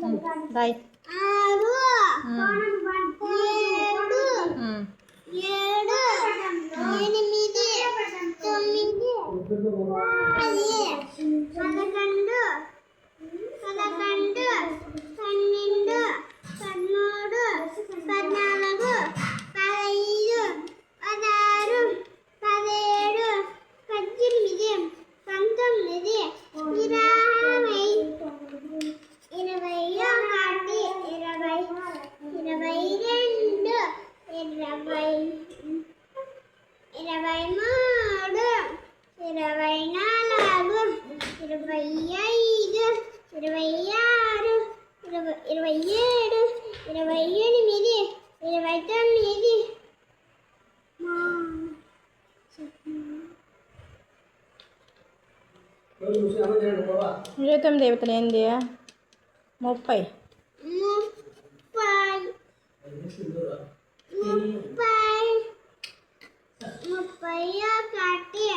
రాయ్ ఆరు ఉమ్. ఏడు ఉమ్. ఏడు ఎనిమిది తొమ్మిది పది పదకొండు పదకొండు ఇరవై మూడు ఇరవై నాలుగు ఇరవై ఐదు ఇరవై ఆరు ఇరవై ఇరవై ఏడు ఇరవై ఎనిమిది ఇరవై తొమ్మిది. ఇరవై తొమ్మిది అయిపోతుంది ఏంది? ముప్పై. ముప్పై. ముప్పై. ముప్పై ఒకటి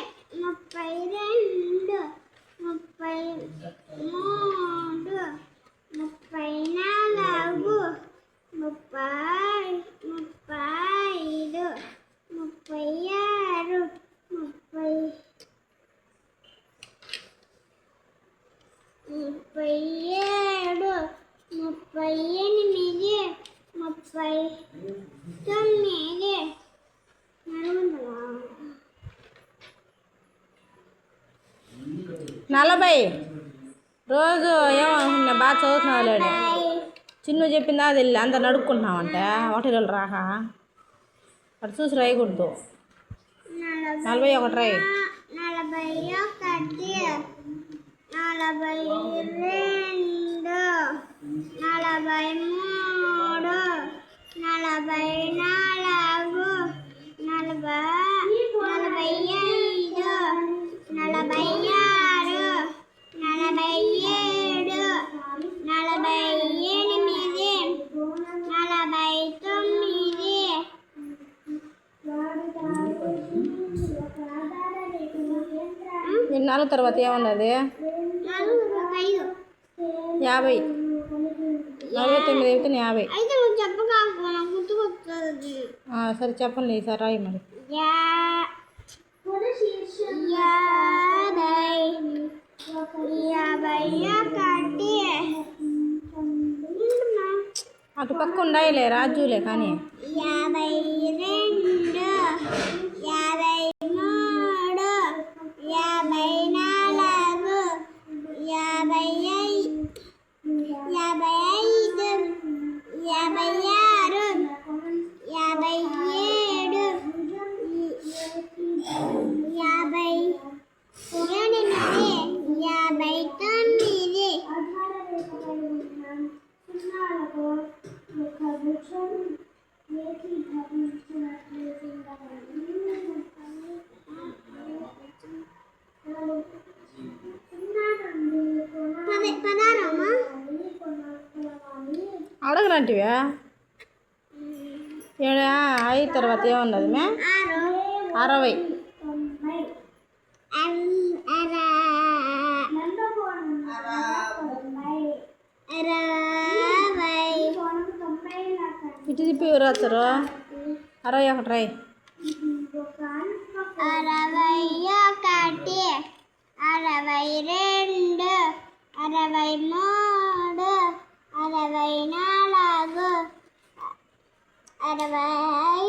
ముప్పై రెండు ముప్పై మూడు ముప్పై నాలుగు ముప్పై ముప్పై ఐదు ముప్పై ఆరు ముప్పై ముప్పై ఏడు ముప్పై ఎనిమిది ముప్పై తొమ్మిది నలుగుందలా నలభై రోజు ఏమనుకున్నా బాగా చదువుతున్నావు లేడు. చిన్ను చెప్పిందా అది వెళ్ళి అందరు నడుక్కుంటున్నామంటే ఒకటి రోజులు రాహా. అటు చూసి రాయకూడదు. నలభై ఒకటి రాయి. నలభై ఒకటి నలభై రెండు. నాలుగు తర్వాత ఏమన్నది? యాభై. నలభై తొమ్మిది యాభై. అయితే ఆ, సరే చెప్పండి ఈసారి రాయి మరి. యాభై. యాభై అటు పక్క ఉండాయిలే రాజులే కానీ. యాభై రెండు. అడగరంటివా ఏడా ఐదు తర్వాత ఏమన్నది మే ఆరు అరవై అర- అర- అరవై ఇటు తిప్పి ఎవరు వస్తారు అరవై ఒకటి రాయి అరవై ఒకటి అరవై రెండు అరవై మూడు అరవై నాలుగు అరవై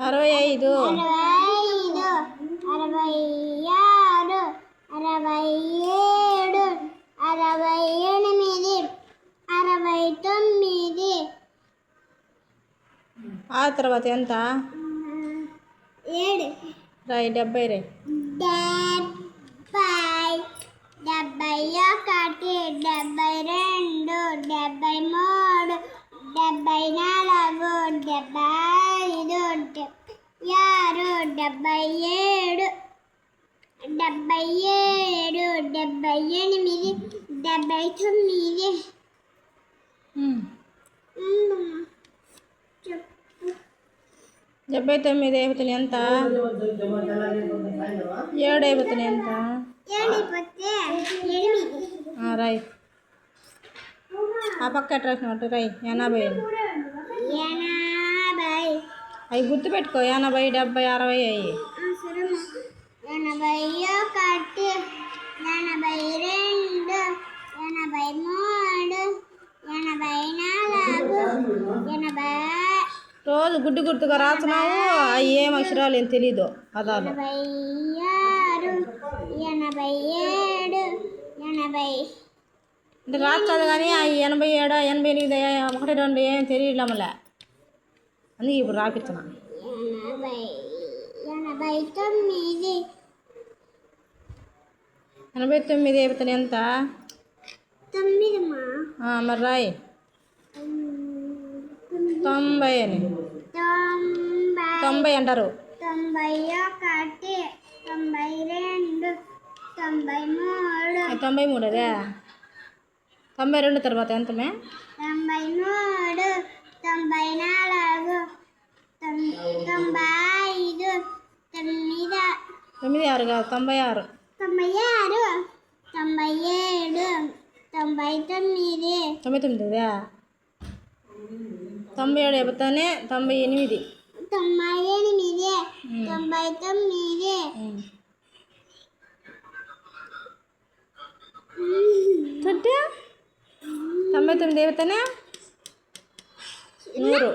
అరవై ఐదు. అరవై ఐదు అరవై ఆరు అరవై ఏడు అరవై ఎనిమిది అరవై తొమ్మిది ఆ తర్వాత ఎంత? ఏడు. రాయి డెబ్బై రాయి. డెబ్బై డెబ్బై ఒకటి డెబ్బై రెండు డెబ్బై మూడు డెబ్బై నాలుగు డెబ్బై ఐదు డెబ్బై ఆరు డెబ్బై ఏడు డెబ్బై ఏడు డెబ్బై ఎనిమిది డెబ్బై తొమ్మిది డెబ్బై తొమ్మిది అయిపోతుంది ఎంత? ఏడు అయిపోతుంది ఎంత? రాయి. ఆ పక్క రాయి. ఎనభై అవి గుర్తుపెట్టుకో ఎనభై డెబ్బై అరవై అయ్యి ఎనభై ఒకటి ఎనభై రెండు ఎనభై మూడు ఎనభై నాలుగు ఎనభై రోజు గుడ్డు గుర్తుగా రాస్తున్నావు అవి ఏం అక్షరాలు ఏం తెలీదు పదాలు ఎనభై ఆరు ఎనభై ఏడు ఎనభై అంటే రాస్తుంది కానీ ఆ ఎనభై ఏడు ఎనభై ఎనిమిది ఒకటి రెండు ఏం తెలియడంలే అందుకే ఇప్పుడు రాపిస్తున్నా ఎనభై ఎనభై తొమ్మిది ఎనభై తొమ్మిది అయిపోతాను ఎంత తొమ్మిదమ్మా ఆ, మరి రాయి తొంభై అని తొంభై తొంభై అంటారు తొంభై ఒకటి తొంభై రెండు తొంభై మూడు ఆ, తొంభై మూడు అదే తొంభై రెండు తర్వాత ఎంతమే తొంభై మూడు తొంభై నాలుగు తొం- తొంభై ఐదు తొమ్మిది తొమ్మిది ఆరు కాదు తొంభై ఆరు తొంభై ఆరు తొంభై ఏడు తొంభై తొమ్మిది తొంభై తొమ్మిది అదే తొంభై ఏడు అయిపోతానే తొంభై ఎనిమిది తొంభై ఎనిమిది తొంభై తొమ్మిది. తొట్టి? తొంభై తొమ్మిది అయిపోతానే నూరు.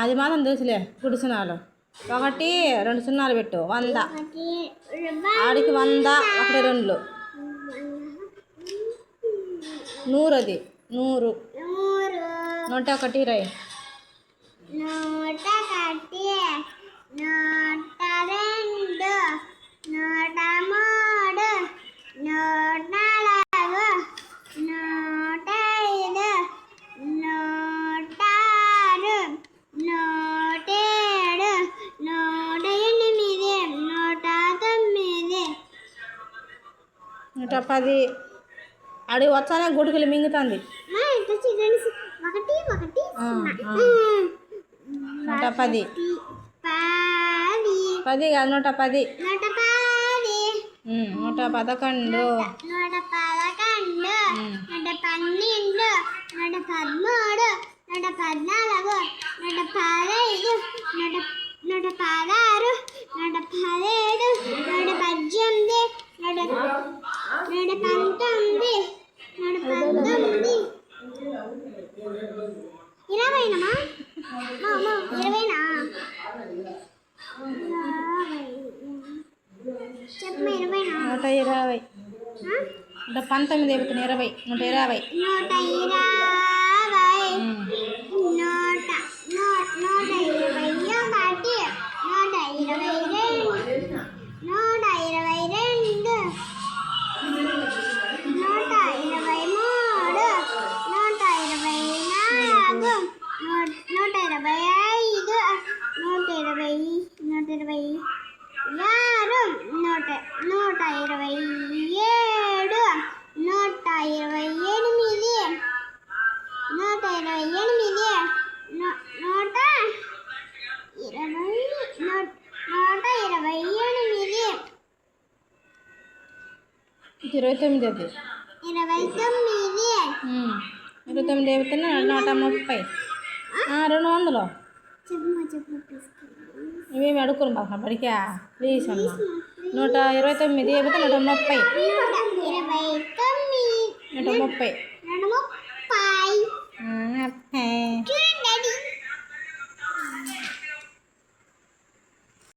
అది మాత్రం తెలుసులే గుడి సున్నాలు. ఒకటి రెండు సున్నాలు పెట్టు వంద. ఆడికి వంద ఒకటి రెండు. నూరు అది నూరు. నూరు. నూట ఒకటి రై నూట పది. అడిగి వచ్చానే? గుడికలు మింగుతుంది. నూట పది. పది. కాదు నూట పది. నూట పదకొండు. నూట పదకొండు. నూట పన్నెండు. నూట పదమూడు. నూట పద్నాలుగు. నూట పదహైదు నూట నూట పదహారు. నూట పదిహేడు. నూట పద్దెనిమిది నూట నూట పంతొమ్మిది నూట పంతొమ్మిది ఇరవైనమా ఇరవైనా ఇరవై చెప్పమ్మా ఇరవైనా నూట ఇరవై. పంతొమ్మిది ఇరవై నూట ఇరవై. నూట ఇరవై. ఇరవై తొమ్మిది అది. ఇరవై తొమ్మిది. ఇరవై తొమ్మిది అయిపోతేనే నూట ముప్పై. రెండు వందలు. ఇవేమి అడుక్కుని బాగా బడికా ప్లీజ్ అమ్మ. నూట ఇరవై తొమ్మిది అయిపోతే నూట ముప్పై. నూట ముప్పై.